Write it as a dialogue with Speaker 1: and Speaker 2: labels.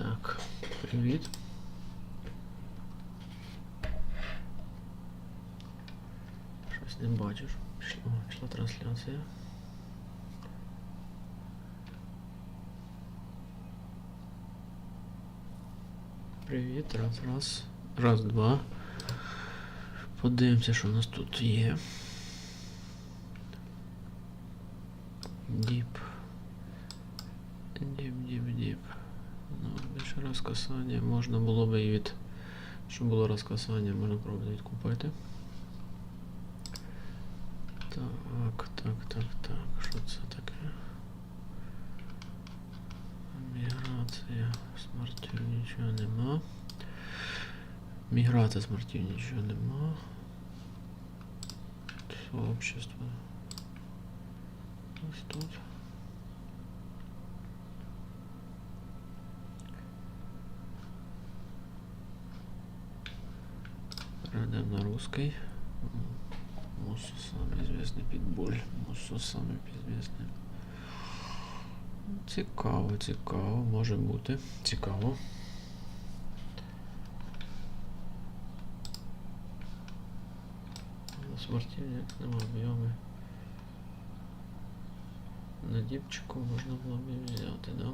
Speaker 1: Так, привіт. Щось не щоб Пішла, пішла трансляція. Привіт, раз, раз. Раз, два. Подивимося, що у нас тут є. Діп. Діп, діп, діп. Більше розкасання. Можна було би і від. Щоб було розкасання, можна пробувати відкупити. Так, так, так, так. Що це таке? Міграція смартів нічого нема. Міграція смартів нічого нема. Сообщество. Ось тут. Перейдем на русский. Муссо самый известный питбуль. Муссо самый известный. Цікаво, цікаво, може бути. Цікаво. На смарті ніяк нема об'єми. На діпчику можна було б і взяти, да?